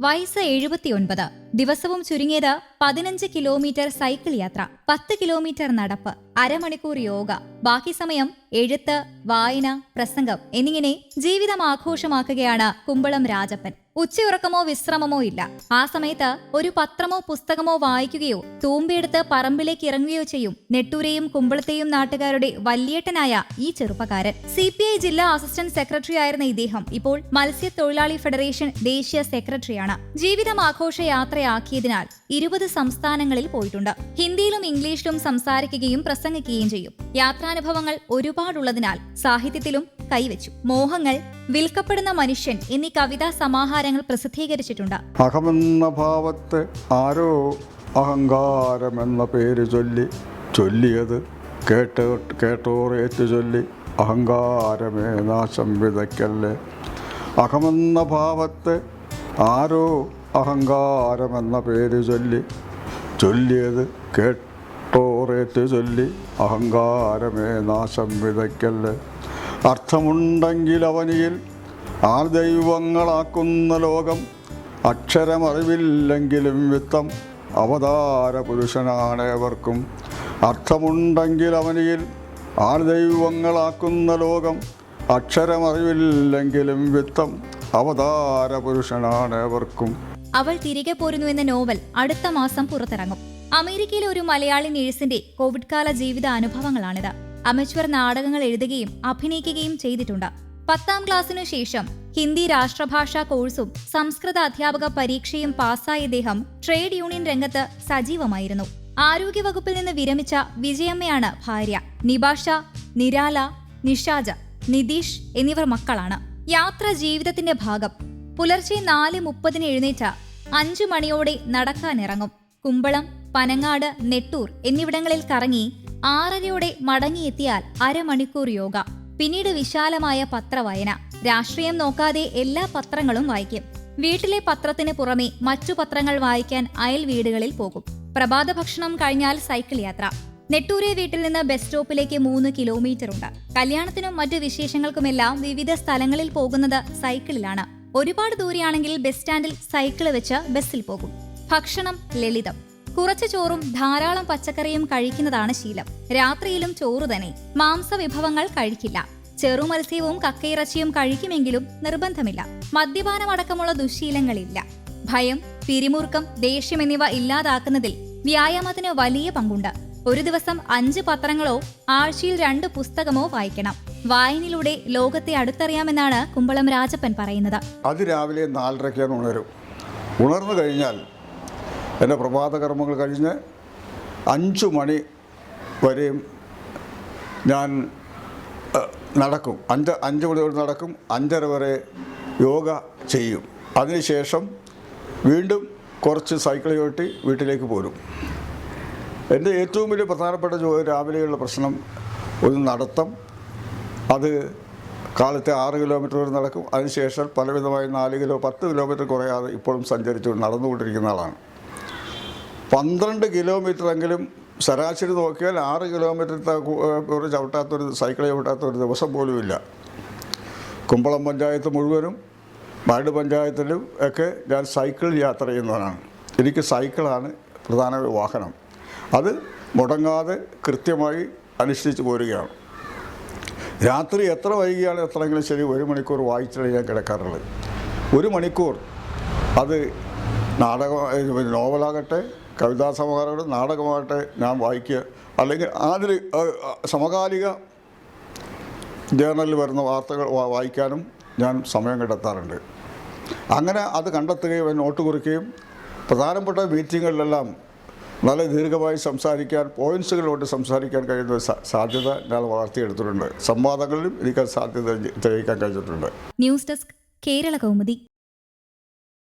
വയസ്സ് എഴുപത്തിയൊൻപത്. ദിവസവും ചുരുങ്ങിയത് പതിനഞ്ച് കിലോമീറ്റർ സൈക്കിൾ യാത്ര പത്ത് കിലോമീറ്റർ നടപ്പ് അരമണിക്കൂർ യോഗ ബാക്കി സമയം എഴുത്ത് വായന പ്രസംഗം എന്നിങ്ങനെ ജീവിതം ആഘോഷമാക്കുകയാണ് കുമ്പളം രാജപ്പൻ. ഉച്ചയുറക്കമോ വിശ്രമമോ ഇല്ല. ആ സമയത്ത് ഒരു പത്രമോ പുസ്തകമോ വായിക്കുകയോ തൂമ്പിയെടുത്ത് പറമ്പിലേക്ക് ഇറങ്ങുകയോ ചെയ്യും നെട്ടൂരെയും കുമ്പളത്തെയും നാട്ടുകാരുടെ വല്യേട്ടനായ ഈ ചെറുപ്പക്കാരൻ. സി പി ഐ ജില്ലാ അസിസ്റ്റന്റ് സെക്രട്ടറി ആയിരുന്ന ഇദ്ദേഹം ഇപ്പോൾ മത്സ്യത്തൊഴിലാളി ഫെഡറേഷൻ ദേശീയ സെക്രട്ടറിയാണ്. ജീവിതം ആഘോഷ യാത്രയാക്കിയതിനാൽ ഇരുപത് സംസ്ഥാനങ്ങളിൽ പോയിട്ടുണ്ട്. ഹിന്ദിയിലും ഇംഗ്ലീഷിലും സംസാരിക്കുകയും പ്രസംഗിക്കുകയും ചെയ്യും. യാത്രാനുഭവങ്ങൾ ഒരുപാടുള്ളതിനാൽ സാഹിത്യത്തിലും കൈവച്ചു. മോഹങ്ങൾ വിൽക്കപ്പെടുന്ന മനുഷ്യൻ എന്നീ കവിതാ സമാഹാരങ്ങൾ പ്രസിദ്ധീകരിച്ചിട്ടുണ്ട്. അഹമെന്ന ഭാവത്തെ ആരോ അഹങ്കാരമെന്ന പേര് ചൊല്ലി ചൊല്ലിയത് കേട്ടോ കേട്ടോറേറ്റ് ചൊല്ലി അഹങ്കാരമേ നാശം വിതയ്ക്കല്ലേ? അഹമെന്ന ഭാവത്തെ ആരോ അഹങ്കാരം എന്ന പേര് ചൊല്ലി ചൊല്ലിയത് കേട്ടോറേറ്റ് ചൊല്ലി അഹങ്കാരമേ നാശം വിതയ്ക്കല്ല്. അർത്ഥമുണ്ടെങ്കിൽ അവനിയിൽ ആ ദൈവങ്ങളാക്കുന്ന ലോകം അക്ഷരമറിവില്ലെങ്കിലും വിത്തം അവതാര പുരുഷനാണേവർക്കും അർത്ഥമുണ്ടെങ്കിൽ അവനിയിൽ ആർ ദൈവങ്ങളാക്കുന്ന ലോകം അക്ഷരമറിവില്ലെങ്കിലും വിത്തം അവതാര പുരുഷനാണേവർക്കും അവൾ തിരികെ പോരുന്നു എന്ന നോവൽ അടുത്ത മാസം പുറത്തിറങ്ങും. അമേരിക്കയിലെ ഒരു മലയാളി നേഴ്സിന്റെ കോവിഡ് കാല ജീവിത അനുഭവങ്ങളാണിത്. അമച്വർ നാടകങ്ങൾ എഴുതുകയും അഭിനയിക്കുകയും ചെയ്തിട്ടുണ്ട്. പത്താം ക്ലാസ്സിനു ശേഷം ഹിന്ദി രാഷ്ട്രഭാഷാ കോഴ്സും സംസ്കൃത അധ്യാപക പരീക്ഷയും പാസ്സായ ഇദ്ദേഹം ട്രേഡ് യൂണിയൻ രംഗത്ത് സജീവമായിരുന്നു. ആരോഗ്യവകുപ്പിൽ നിന്ന് വിരമിച്ച വിജയമ്മയാണ് ഭാര്യ. നിബാഷ നിരാല നിഷാജ നിതീഷ് എന്നിവർ മക്കളാണ്. യാത്ര ജീവിതത്തിന്റെ ഭാഗം. പുലർച്ചെ നാല് മുപ്പതിന് എഴുന്നേറ്റ അഞ്ചു മണിയോടെ നടക്കാനിറങ്ങും. കുമ്പളം പനങ്ങാട് നെട്ടൂർ എന്നിവിടങ്ങളിൽ കറങ്ങി ആറരയോടെ മടങ്ങിയെത്തിയാൽ അരമണിക്കൂർ യോഗ. പിന്നീട് വിശാലമായ പത്രവായന. രാഷ്ട്രീയം നോക്കാതെ എല്ലാ പത്രങ്ങളും വായിക്കും. വീട്ടിലെ പത്രത്തിന് പുറമെ മറ്റു പത്രങ്ങൾ വായിക്കാൻ അയൽ വീടുകളിൽ പോകും. പ്രഭാത ഭക്ഷണം കഴിഞ്ഞാൽ സൈക്കിൾ യാത്ര. നെട്ടൂരെ വീട്ടിൽ നിന്ന് ബസ് സ്റ്റോപ്പിലേക്ക് മൂന്ന് കിലോമീറ്റർ ഉണ്ട് കല്യാണത്തിനും മറ്റു വിശേഷങ്ങൾക്കുമെല്ലാം വിവിധ സ്ഥലങ്ങളിൽ പോകുന്നത് സൈക്കിളിലാണ്. ഒരുപാട് ദൂരെയാണെങ്കിൽ ബസ് സ്റ്റാൻഡിൽ സൈക്കിൾ വെച്ച് ബസ്സിൽ പോകും. ഭക്ഷണം ലളിതം. കുറച്ച് ചോറും ധാരാളം പച്ചക്കറിയും കഴിക്കുന്നതാണ് ശീലം. രാത്രിയിലും ചോറ് തന്നെ. മാംസവിഭവങ്ങൾ കഴിക്കില്ല. ചെറുമത്സ്യവും കക്കയിറച്ചിയും കഴിക്കുമെങ്കിലും നിർബന്ധമില്ല. മദ്യപാനമടക്കമുള്ള ദുശീലങ്ങളില്ല. ഭയം പിരിമുറുക്കം ദേഷ്യം എന്നിവ ഇല്ലാതാക്കുന്നതിൽ വ്യായാമത്തിന് വലിയ പങ്കുണ്ട്. ഒരു ദിവസം അഞ്ച് പത്രങ്ങളോ ആഴ്ചയിൽ രണ്ട് പുസ്തകമോ വായിക്കണം. വായനയിലൂടെ ലോകത്തെ അടുത്തറിയാമെന്നാണ് കുമ്പളം രാജപ്പൻ പറയുന്നത്. അതിരാവിലെ നാലരയ്ക്കാണ് ഉണരും. ഉണർന്നു കഴിഞ്ഞാൽ എന്റെ പ്രഭാത കർമ്മങ്ങൾ കഴിഞ്ഞ് അഞ്ചു മണി വരെയും ഞാൻ നടക്കും. അഞ്ച് അഞ്ച് മണി വരെ നടക്കും. അഞ്ചര വരെ യോഗ ചെയ്യും. അതിനുശേഷം വീണ്ടും കുറച്ച് സൈക്കിൾ ചവിട്ടി വീട്ടിലേക്ക് പോരും. എന്റെ ഏറ്റവും വലിയ പ്രധാനപ്പെട്ട രാവിലെയുള്ള പ്രശ്നം ഒരു നടത്തം. അത് കാലത്തെ ആറ് കിലോമീറ്റർ വരെ നടക്കും. അതിനുശേഷം പലവിധമായി നാല് കിലോ പത്ത് കിലോമീറ്റർ കുറയാതെ ഇപ്പോഴും സഞ്ചരിച്ചു നടന്നുകൊണ്ടിരിക്കുന്ന ആളാണ്. പന്ത്രണ്ട് കിലോമീറ്ററെങ്കിലും ശരാശരി നോക്കിയാൽ ആറ് കിലോമീറ്റർ ഒരു ചവിട്ടാത്തൊരു സൈക്കിൾ ചവിട്ടാത്ത ഒരു ദിവസം പോലുമില്ല കുമ്പളം പഞ്ചായത്ത് മുഴുവനും മരട് പഞ്ചായത്തിലും ഒക്കെ ഞാൻ സൈക്കിൾ യാത്ര ചെയ്യുന്നവനാണ്. എനിക്ക് സൈക്കിളാണ് പ്രധാന വാഹനം. അത് മുടങ്ങാതെ കൃത്യമായി അനുഷ്ഠിച്ചു പോരുകയാണ്. രാത്രി എത്ര വൈകിയാണ് എത്രയെങ്കിലും ശരി ഒരു മണിക്കൂർ വായിച്ചിട്ട് ഞാൻ കിടക്കാറുള്ളത്. ഒരു മണിക്കൂർ അത് നാടകം നോവലാകട്ടെ കവിതാ സമകാലം നാടകമാകട്ടെ ഞാൻ വായിക്കുക. അല്ലെങ്കിൽ അതിൽ സമകാലിക ജേർണലിൽ വരുന്ന വാർത്തകൾ വായിക്കാനും ഞാൻ സമയം കണ്ടെത്താറുണ്ട്. അങ്ങനെ അത് കണ്ടെത്തുകയും നോട്ട് കുറിക്കുകയും പ്രധാനപ്പെട്ട മീറ്റിങ്ങുകളിലെല്ലാം നല്ല ദീർഘമായി സംസാരിക്കാൻ പോയിൻസുകളോട്ട് സംസാരിക്കാൻ കഴിയുന്ന സാധ്യത ഞാൻ വളർത്തിയെടുത്തിട്ടുണ്ട്. സംവാദങ്ങളിലും എനിക്ക് സാധ്യത തെളിയിക്കാൻ കഴിഞ്ഞിട്ടുണ്ട്. News desk Kerala Kaumudi.